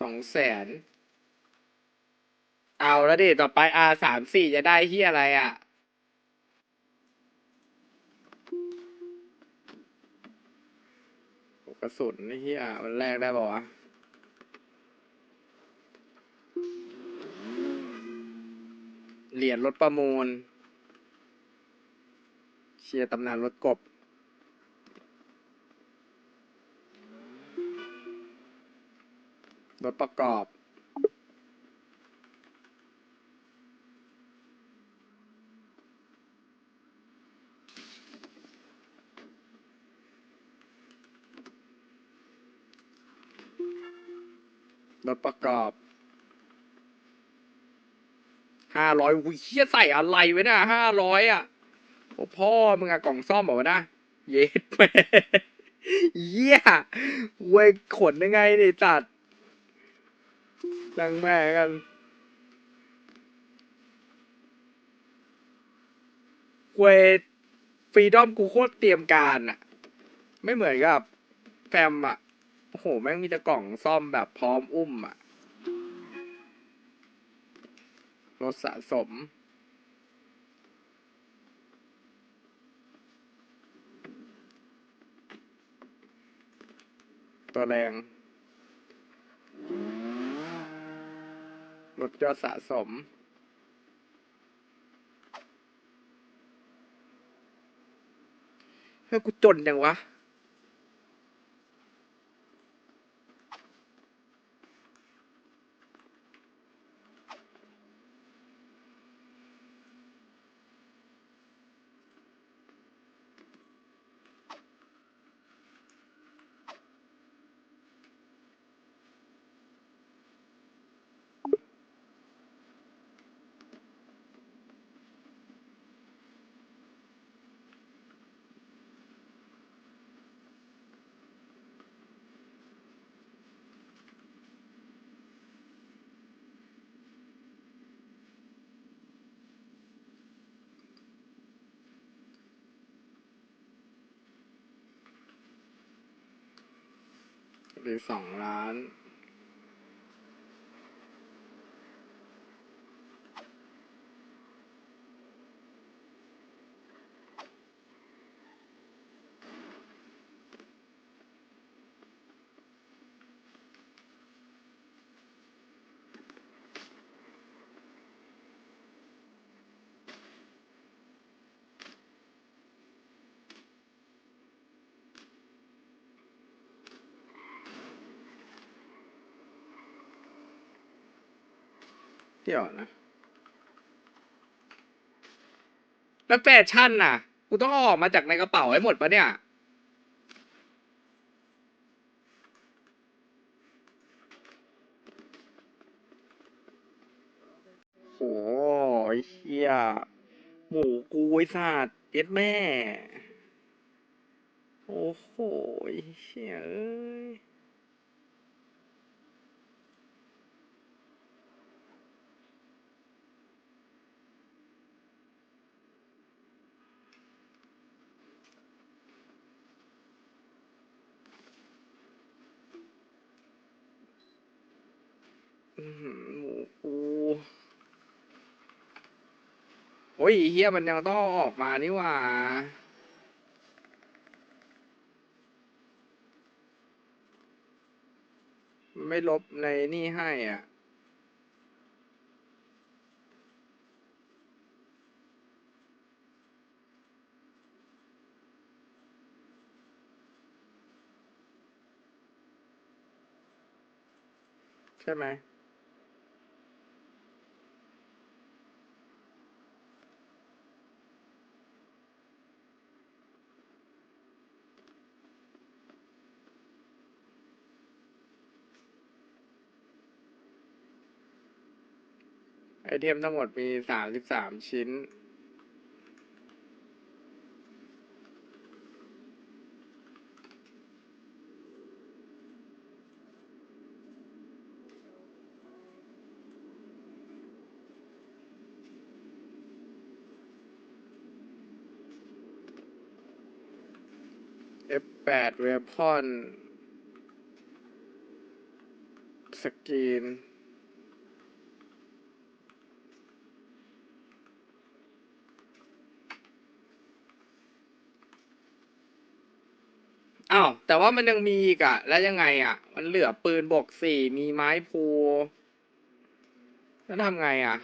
สองแสน เอาแล้วดิ ต่อไป R สามสี่จะได้ที่อะไรอะ กระสุนนี่เฮียมันแรกได้ป่าวะเหรียญรถประมูล เชียร์ตำนานรถกบ รถประกอบ รถประกอบห้าร้อยอุ้ยเชี่ยใส่อะไรไว้น่ะห้าร้อยอะโอ้พ่อมึงอะกล่องซ่อมบอกว่านะ เย็ดแม่เยี่ยเว้ยขนยังไงนี่ตัด ดังแม่กัน เว้ยฟรีดอมกูโคตรเตรียมการอะไม่เหมือนกับแฟมอะโอ้โห แม่งมีแต่กล่องซ่อมแบบพร้อมอุ้มอะรถสะสม ตัวแรง รถยอสะสม เฮ้ยกูจนยังวะ หรือสองล้าน เดี๋ยวนะ แล้วแฟชั่นน่ะ กูต้องออกมาจากในกระเป๋าให้หมดปะเนี่ย โอ้ยเฮียหมูกูไอ้สัตว์เย็ดแม่ โอ้โหเชี่ยเอ้ย อื้อ หือหมูกูโอ้ยเฮียมันยังต้องอออกมานี่หว่าไม่ลบในนี่ให้อะใช่ไหม เทมทั้งหมดมีสามสิบสามชิ้น F8 Weapon สกรีน แต่ว่ามันยังมีอีกอะแล้วยังไงอะมันเหลือปืนบวกสี่มีไม้พูแล้วทำไงอะ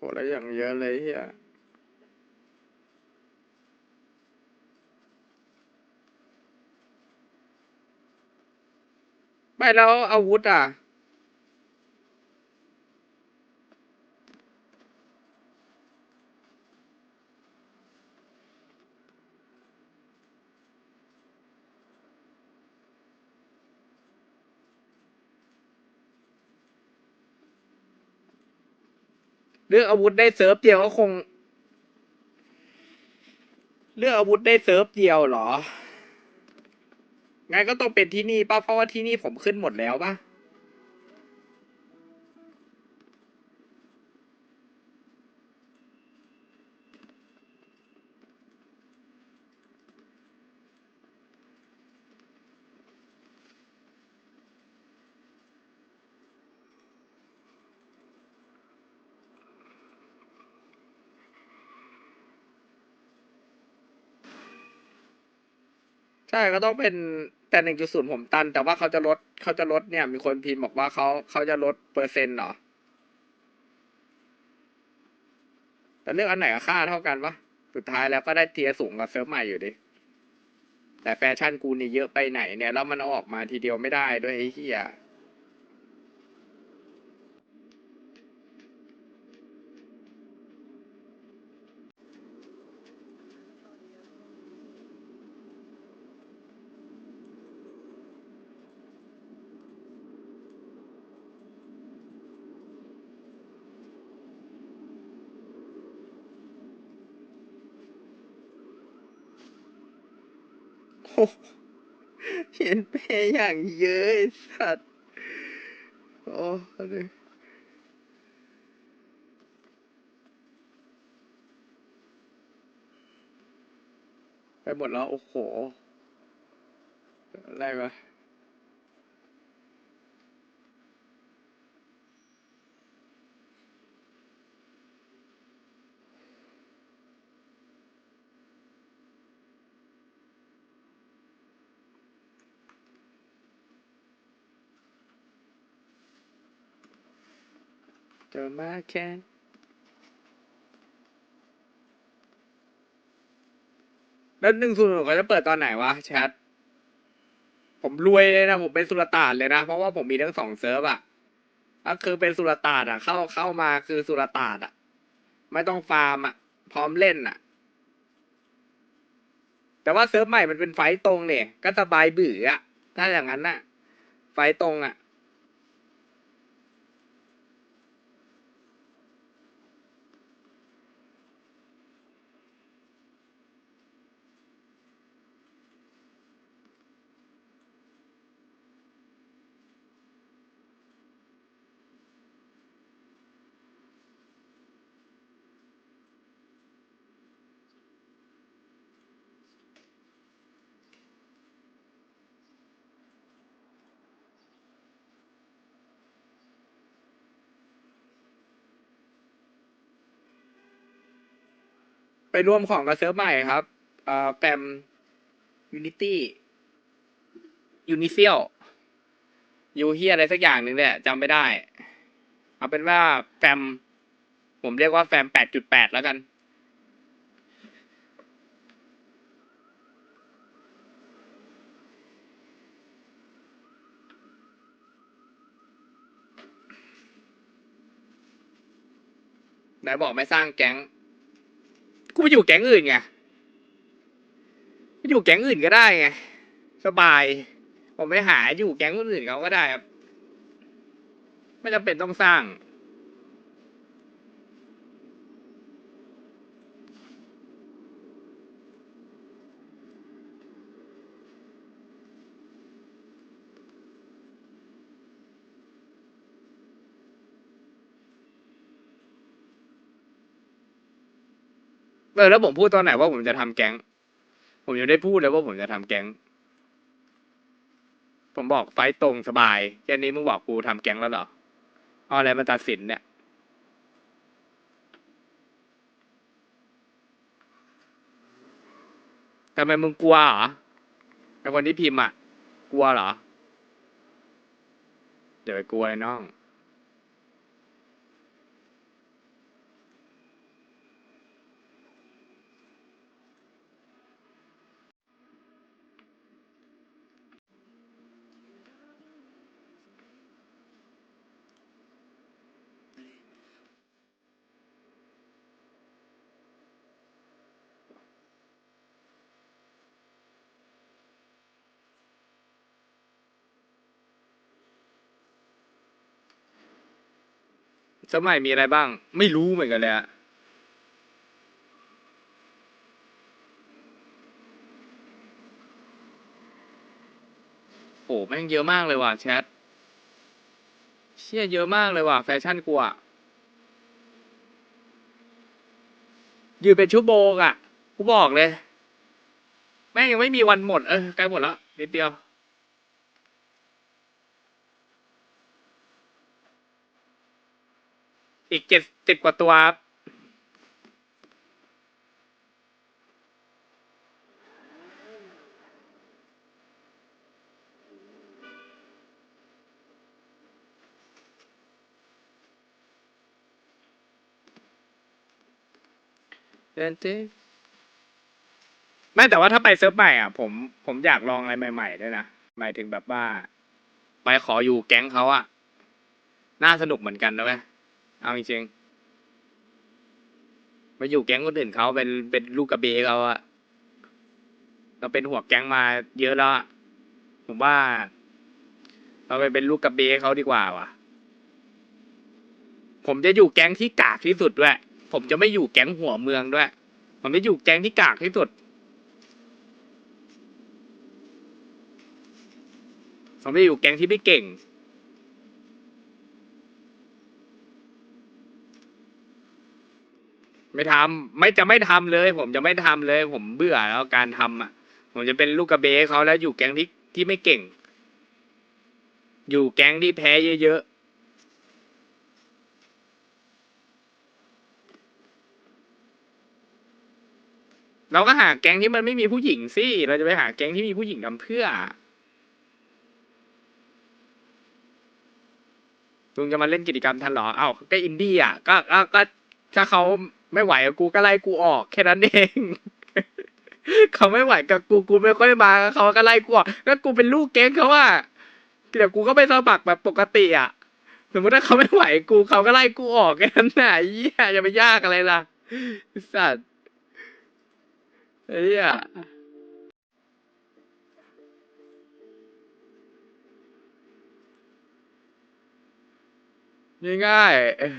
โหแล้วอย่างเยอะเลยเฮียไม่แล้วอาวุธอะ เลือกอาวุธได้เซิร์ฟเดียวก็คง เลือกอาวุธได้เซิร์ฟเดียวเหรอ งั้นก็ต้องเป็นที่นี่ป่ะ เพราะว่าที่นี่ผมขึ้นหมดแล้วป่ะ ใช่ก็ต้องเป็นแต่หนึ่งจุดศูนย์ผมตัน แต่ว่าเขาจะลดเขาจะลดเนี่ย มีคนพิมพ์บอกว่าเขาเขาจะลดเปอร์เซ็นต์เหรอ แต่เลือกอันไหนก็ค่าเท่ากันปะสุดท้ายแล้วก็ได้เทียร์สูงกว่าเซิร์ฟใหม่อยู่ดิแต่แฟชั่นกูนี่เยอะไปไหนเนี่ย แล้วมันเอาออกมาทีเดียวไม่ได้ด้วยไอ้เหี้ย โอ้โหเห็ นเปย์อย่างเยอะไอสัตว์ โอ้ดิไปหมดแล้ว โอ้โห อะไรวะ เจอมาแค่แล้วหนึ่งศูนย์เขาจะเปิดตอนไหนวะแชท ผมรวยเลยนะ ผมเป็นสุลต่านเลยนะ เพราะว่าผมมีทั้งสองเซิร์ฟอะก็คือเป็นสุลต่านอะเข้าเข้ามาคือสุลต่านอะไม่ต้องฟาร์มอะพร้อมเล่นอะแต่ว่าเซิร์ฟใหม่มันเป็นไฟตรงเนี่ย ก็สบายบื่ออะถ้าอย่างนั้นน่ะ ไฟต์ตรงอะ ไปรวมของกับเซิร์ฟใหม่ครับเอ่อแปมยูนิตี้ยูนิเซียลยูเฮียอะไรสักอย่างหนึ่งเนี่ยจำไม่ได้ เอาเป็นว่าแฟม ผมเรียกว่าแฟมแปดจุดแปดแล้วกัน ไหนบอกไม่สร้างแก๊ง กูไปอยู่แก๊งอื่นไงไปอยู่แก๊งอื่นก็ได้ไงสบาย ผมไปหาอยู่แก๊งอื่นเขาก็ได้ครับ ไม่จำเป็นต้องสร้าง ออแล้วผมพูดตอนไหนว่าผมจะทำแก๊ง ผมยังได้พูดเลยว่าผมจะทำแก๊ง ผมบอกไฟตรงสบายแค่นี้มึงบอกกูทำแก๊งแล้วเหรอเอาอะไรมาตัดสินเนี่ยทำไมมึงกลัวเหรอไอคนที่พิมพ์อะ กลัวเหรออย่าไปกลัวเลยน้อง สมัยมีอะไรบ้าง ไม่รู้เหมือนกันเลยอะโหแม่งเยอะมากเลยว่ะแชทเชี่ยเยอะมากเลยว่ะแฟชั่นกูอะยืนเป็นชั่วโมงอะกูบอกเลย แม่งยังไม่มีวันหมด เออใกล้หมดแล้วนิดเดียว อีกเจ็ดสิบกว่าตัวครับเดินเต้ไม่แต่ว่าถ้าไปเซิร์ฟใหม่อะ ผมผมอยากลองอะไรใหม่ ๆ ด้วยนะ หมายถึงแบบว่า ไปขออยู่แก๊งเขาอะ น่าสนุกเหมือนกันนะเว้ย เอาจริงๆมาอยู่แก๊งคนอื่นเขาเป็นเป็นลูกกระเบเขาอะเราเป็นหัวแก๊งมาเยอะแล้วอะผมว่า เราไปเป็นลูกกระเบเขาดีกว่าว่ะ ผมจะอยู่แก๊งที่กากที่สุดด้วย ผมจะไม่อยู่แก๊งหัวเมืองด้วย ผมจะอยู่แก๊งที่กากที่สุดผมจะอยู่แก๊งที่ไม่เก่ง ไม่ทำไม่จะไม่ทำเลย ผมจะไม่ทำเลย ผมเบื่อแล้วการทำอะ ผมจะเป็นลูกกระเบสเขาแล้วอยู่แก๊งที่ที่ไม่เก่ง อยู่แก๊งที่แพ้เยอะๆเราก็หาแก๊งที่มันไม่มีผู้หญิงสิเราจะไปหาแก๊งที่มีผู้หญิงทำเพื่อลุงจะมาเล่นกิจกรรมทันเหรอเอ้าก็อินดี้อะก็ก็ก็ถ้าเขา ไม่ไหวกูก็ไล่กูออก แค่นั้นเองเขาไม่ไหวกับกูกูไม่ค่อยมาเขาก็ไล่กูออกก็กูเป็นลูกแก๊งเขาอะเดี๋ยวกูก็ไปสมัครแบบปกติอะสมมติถ้าเขาไม่ไหวกูเขาก็ไล่กูออกแค่นั้นน่ะเหี้ยจะไปยากอะไรล่ะอ้สัตว์ไอ้เหี้ยง่ายๆเออ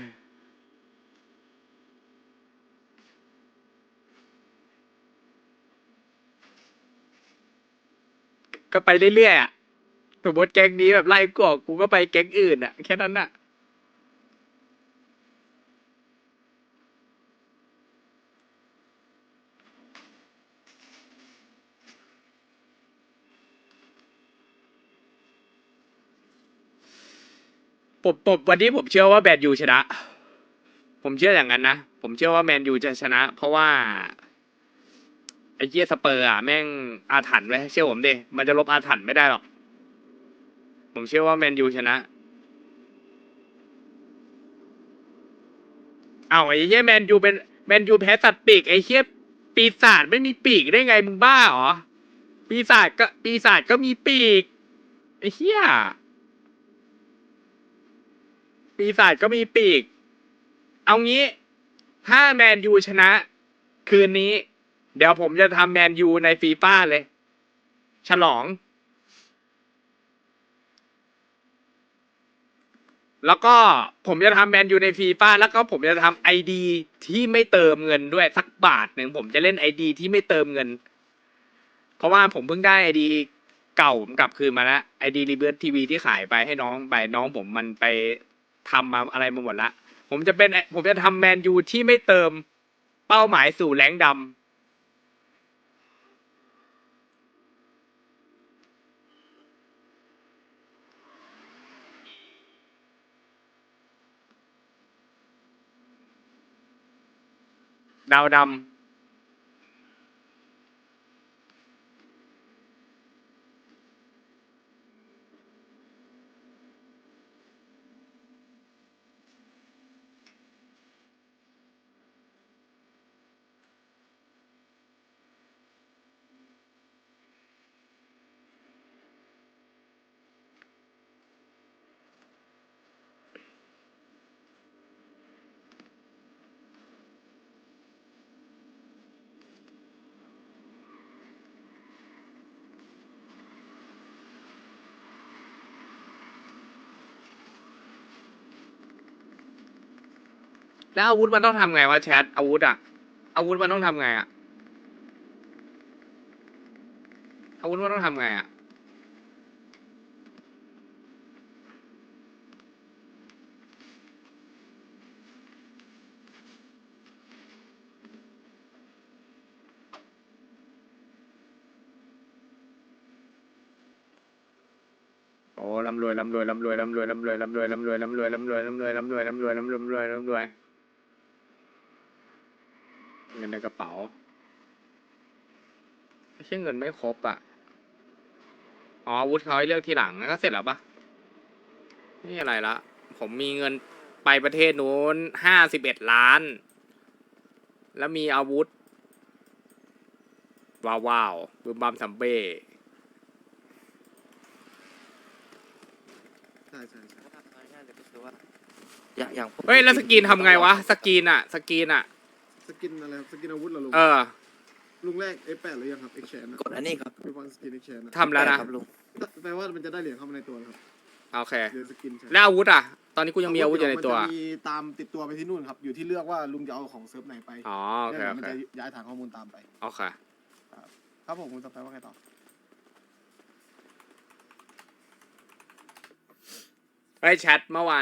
ก็ไปเรื่อยๆอะสมมติแก๊งนี้แบบไล่กูออกกูก็ไปแก๊งอื่นอะ แค่นั้นน่ะ ผมผมวันนี้ผมเชื่อว่าแมนยูชนะ ผมเชื่ออย่างนั้นนะ ผมเชื่อว่าแมนยูจะชนะ เพราะว่า อ้เจี๊ยสเปอร์อะแม่งอาถรรพ์ไว้เชื่อผมดิมันจะลบอาถรรพ์ไม่ได้หรอก ผมเชื่อว่าแมนยูชนะ เอาไอ้เหี้ยแมนยูเป็นแมนยูแพ้สัตว์ปีกไอ้เหี้ยปีศาจไม่มีปีกได้ไงมึงบ้าเหรอปีศาจก็ปีศาจก็มีปีกไอ้เหี้ยปีศาจก็มีปีก เอางี้ ถ้าแมนยูชนะ คืนนี้ เดี๋ยวผมจะทำแมนยูในฟีฟ่าเลย ฉลอง แล้วก็ผมจะทำแมนยูในฟีฟ่าแล้วก็ผมจะทำไอดีที่ไม่เติมเงินด้วยสักบาทหนึ่งผมจะเล่นไอดีที่ไม่เติมเงิน เพราะว่าผมเพิ่งได้ไอดีเก่าผมกลับคืนมาแล้วไอดีรีเบิร์ตทีวีที่ขายไปให้น้องไปน้องผมมันไปทำมาอะไรมาหมดละ ผมจะเป็นผมจะทำแมนยูที่ไม่เติมเป้าหมายสู่แรงดำ now nằm แล้วอาวุธมันต้องทำไงวะแชทอาวุธอะอาวุธมันต้องทำไงอะอาวุธมันต้องทำไงอะโอ้ร่ำรวยร่ำรวยร่ำรวยร่ำรวยร่ำรวยร่ำรวยร่ำรวยร่ำรวยร่ำรวยร่ำรวยร่ำรวยร่ำรวยร่ำรวยร่ำรวยร่ำรวย งินในกระเป๋าไม่ใช่เงินไม่ครบอะ อ๋ออาวุธเขาให้เลือกทีหลังก็เสร็จแล้วปะนี่อะไรละ ผมมีเงินไปประเทศนู้นห้าสิบเอ็ดล้าน แล้วมีอาวุธ ว้าวว้าวบึมบัมซัมเบ้ใช่ใช่ใช่ง่ายๆเลยก็คือว่าอย่างอย่างพวกเฮ้ยแล้วสกรีนทำไงวะ สกรีนอะสกรีนอะส กินอะไรครับสกินอาวุธเหรอลุงเออลุงแรก F8 หรือยังครับ X Chain นะกดอันนี้ครับไปฟังสกิน X Chain นะทำแล้วนะ ครับลุงแปลว่ามันจะได้เหรียญเข้ามาในตัวครับโอเค เหรียญสกินใช่แล้วอาวุธอะตอนนี้กูยังมีอาวุธอยู่ในตัว มันจะมีตามติดตัวไปที่นู่นครับ อยู่ที่เลือกว่าลุงจะเอาของเซิร์ฟไหนไปอ๋อ โอเค แล้วโอมันเค จะย้ายฐานข้อมูลตามไป โอเค ครับผมคุณสไปว่าไงต่อเฮ้ยแชทเมื่อวาน